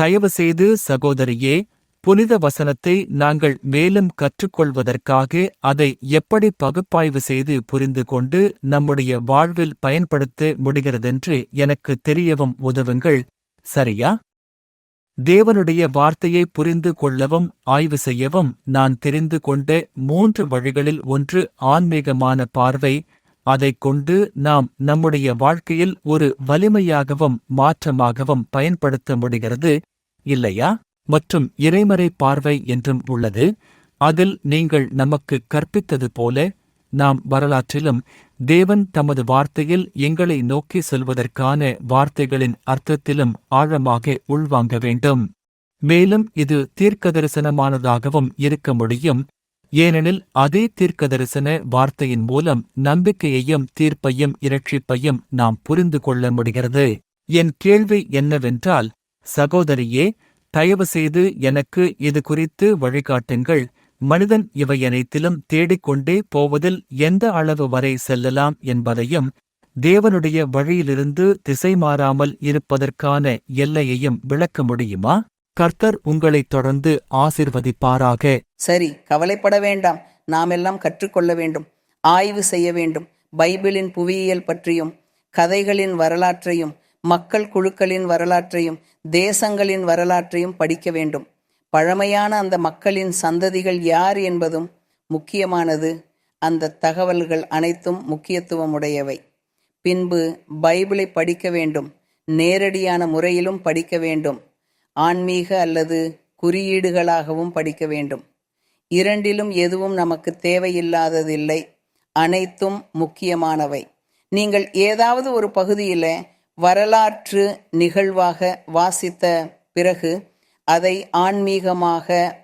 தயவு செய்து சகோதரியே புனித வசனத்தை நாங்கள் மேலும் கற்றுக்கொள்வதற்காக அதை எப்படி பகுப்பாய்வு செய்து புரிந்து கொண்டு நம்முடைய வாழ்வில் பயன்படுத்த முடிகிறதென்று எனக்கு தெரியவும் உதவுங்கள் சரியா? தேவனுடைய வார்த்தையை புரிந்து கொள்ளவும் ஆய்வு செய்யவும் நான் தெரிந்து கொண்ட மூன்று வழிகளில் ஒன்று ஆன்மீகமான பார்வை அதைக் கொண்டு நாம் நம்முடைய வாழ்க்கையில் ஒரு வலிமையாகவும் மாற்றமாகவும் பயன்படுத்த முடிகிறது. இல்லையா? மற்றும் இறைமறை பார்வை என்றும் உள்ளது. அதில் நீங்கள் நமக்கு கற்பித்தது போல நாம் வரலாற்றிலும் தேவன் தமது வார்த்தையில் எங்களை நோக்கி செல்வதற்கான வார்த்தைகளின் அர்த்தத்திலும் ஆழமாக உள்வாங்க வேண்டும். மேலும் இது தீர்க்கதரிசனமானதாகவும் இருக்க முடியும். ஏனெனில் அதே தீர்க்கதரிசன வார்த்தையின் மூலம் நம்பிக்கையையும் தீர்ப்பையும் இரட்சிப்பையும் நாம் புரிந்து கொள்ள முடிகிறது. என் கேள்வி என்னவென்றால் சகோதரியே தயவு செய்து எனக்கு இது குறித்து வழிகாட்டுங்கள். மனிதன் இவையனைத்திலும் தேடிக்கொண்டே போவதில் எந்த அளவு வரை செல்லலாம் என்பதையும் தேவனுடைய வழியிலிருந்து திசை மாறாமல் இருப்பதற்கான எல்லையையும் விளக்க முடியுமா? கர்த்தர் உங்களைத் தொடர்ந்து ஆசிர்வதிப்பாராக. சரி கவலைப்பட வேண்டாம். நாம் எல்லாம் கற்றுக்கொள்ள வேண்டும். ஆய்வு செய்ய வேண்டும். பைபிளின் புவியியல் பற்றியும் கதைகளின் வரலாற்றையும் மக்கள் குழுக்களின் வரலாற்றையும் தேசங்களின் வரலாற்றையும் படிக்க வேண்டும். பழமையான அந்த மக்களின் சந்ததிகள் யார் என்பதும் முக்கியமானது. அந்த தகவல்கள் அனைத்தும் முக்கியத்துவமுடையவை. பின்பு பைபிளை படிக்க வேண்டும். நேரடியான முறையிலும் படிக்க வேண்டும். ஆன்மீக அல்லது குறியீடுகளாகவும் படிக்க வேண்டும். இரண்டிலும் எதுவும் நமக்கு தேவையில்லாததில்லை. அனைத்தும் முக்கியமானவை. நீங்கள் ஏதாவது ஒரு பகுதியில் வரலாற்று நிகழ்வாக வாசித்த பிறகு அதை ஆன்மீகமாக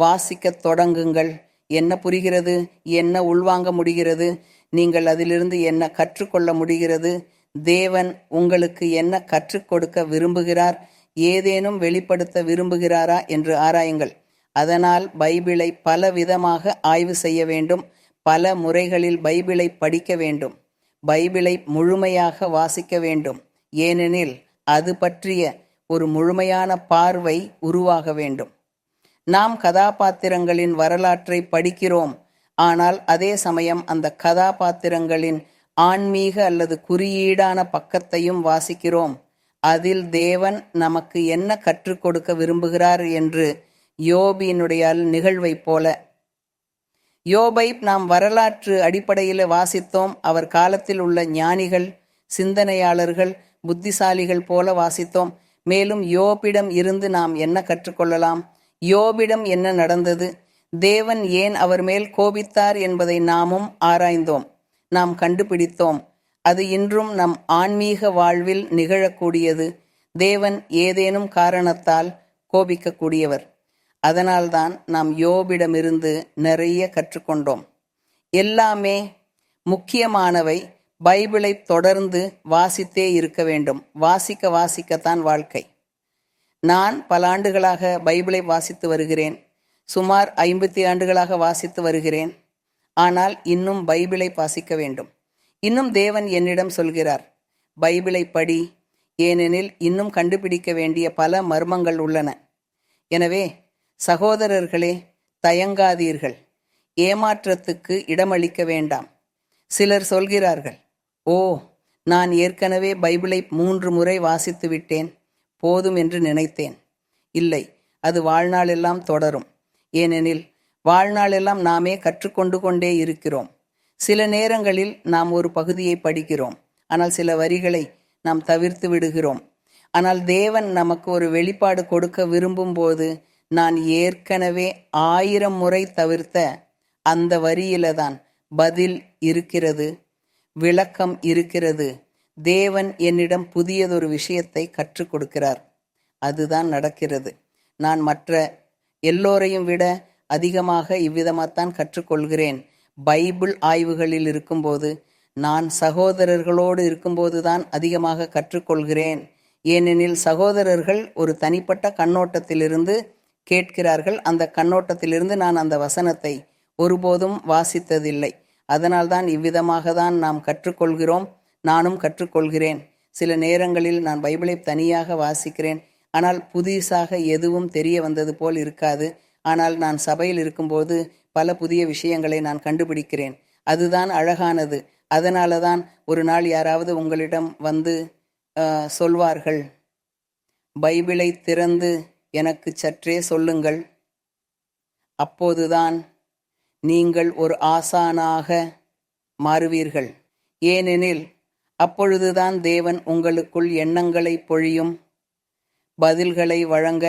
வாசிக்கத் தொடங்குங்கள். என்ன புரிகிறது? என்ன உள்வாங்க முடிகிறது? நீங்கள் அதிலிருந்து என்ன கற்றுக்கொள்ள முடிகிறது? தேவன் உங்களுக்கு என்ன கற்றுக் கொடுக்க விரும்புகிறார்? ஏதேனும் வெளிப்படுத்த விரும்புகிறாரா? என்று ஆராயுங்கள். அதனால் பைபிளை பல விதமாக ஆய்வு செய்ய வேண்டும். பல முறைகளில் பைபிளை படிக்க வேண்டும். பைபிளை முழுமையாக வாசிக்க வேண்டும். ஏனெனில் அது பற்றிய ஒரு முழுமையான பார்வை உருவாக வேண்டும். நாம் கதாபாத்திரங்களின் வரலாற்றை படிக்கிறோம். ஆனால் அதே சமயம் அந்த கதாபாத்திரங்களின் ஆன்மீக அல்லது குறியீடான பக்கத்தையும் வாசிக்கிறோம். அதில் தேவன் நமக்கு என்ன கற்றுக் கொடுக்க விரும்புகிறார் என்று யோபியினுடைய நிகழ்வைப் போல. யோபை நாம் வரலாற்று அடிப்படையில் வாசித்தோம். அவர் காலத்தில் உள்ள ஞானிகள் சிந்தனையாளர்கள் புத்திசாலிகள் போல வாசித்தோம். மேலும் யோபிடம் இருந்து நாம் என்ன கற்றுக்கொள்ளலாம்? யோபிடம் என்ன நடந்தது? தேவன் ஏன் அவர் மேல் கோபித்தார் என்பதை நாமும் ஆராய்ந்தோம். நாம் கண்டுபிடித்தோம். அது இன்றும் நம் ஆன்மீக வாழ்வில் நிகழக்கூடியது. தேவன் ஏதேனும் காரணத்தால் கோபிக்கக்கூடியவர். அதனால்தான் நாம் யோபிடமிருந்து நிறைய கற்றுக்கொண்டோம். எல்லாமே முக்கியமானவை பைபிளை தொடர்ந்து வாசித்தே இருக்க வேண்டும். வாசிக்க வாசிக்கத்தான் வாழ்க்கை. நான் பல ஆண்டுகளாக பைபிளை வாசித்து வருகிறேன். சுமார் ஐம்பத்தி ஆண்டுகளாக வாசித்து வருகிறேன். ஆனால் இன்னும் பைபிளை வாசிக்க வேண்டும். இன்னும் தேவன் என்னிடம் சொல்கிறார். பைபிளை படி ஏனெனில் இன்னும் கண்டுபிடிக்க வேண்டிய பல மர்மங்கள் உள்ளன. எனவே சகோதரர்களே தயங்காதீர்கள். ஏமாற்றத்துக்கு இடமளிக்க வேண்டாம். சிலர் சொல்கிறார்கள் ஓ நான் ஏற்கனவே பைபிளை மூன்று முறை வாசித்து விட்டேன். போதும் என்று நினைத்தேன். இல்லை அது வாழ்நாளெல்லாம் தொடரும். ஏனெனில் வாழ்நாளெல்லாம் நாமே கற்றுக்கொண்டு கொண்டே இருக்கிறோம். சில நேரங்களில் நாம் ஒரு பகுதியை படிக்கிறோம். ஆனால் சில வரிகளை நாம் தவிர்த்து விடுகிறோம். ஆனால் தேவன் நமக்கு ஒரு வெளிப்பாடு கொடுக்க விரும்பும் போது நான் ஏற்கனவே ஆயிரம் முறை தவிர்த்த அந்த வரியில தான் பதில் இருக்கிறது. விளக்கம் இருக்கிறது. தேவன் என்னிடம் புதியதொரு விஷயத்தை கற்றுக் கொடுக்கிறார். அதுதான் நடக்கிறது. நான் மற்ற எல்லோரையும் விட அதிகமாக இவ்விதமாகத்தான் கற்றுக்கொள்கிறேன். பைபிள் ஆய்வுகளில் இருக்கும்போது நான் சகோதரர்களோடு இருக்கும்போது தான் அதிகமாக கற்றுக்கொள்கிறேன். ஏனெனில் சகோதரர்கள் ஒரு தனிப்பட்ட கண்ணோட்டத்திலிருந்து கேட்கிறார்கள். அந்த கண்ணோட்டத்திலிருந்து நான் அந்த வசனத்தை ஒருபோதும் வாசித்ததில்லை. அதனால்தான் இவ்விதமாக தான் நாம் கற்றுக்கொள்கிறோம். நானும் கற்றுக்கொள்கிறேன். சில நேரங்களில் நான் பைபிளை தனியாக வாசிக்கிறேன். ஆனால் புதிசாக எதுவும் தெரிய வந்தது போல் இருக்காது. ஆனால் நான் சபையில் இருக்கும்போது பல புதிய விஷயங்களை நான் கண்டுபிடிக்கிறேன். அதுதான் அழகானது. அதனால தான் ஒரு நாள் யாராவது உங்களிடம் வந்து சொல்வார்கள் பைபிளை திறந்து எனக்கு சற்றே சொல்லுங்கள். அப்போதுதான் நீங்கள் ஒரு ஆசானாக மாறுவீர்கள். ஏனெனில் அப்பொழுதுதான் தேவன் உங்களுக்குள் எண்ணங்களை பொழியும் பதில்களை வழங்க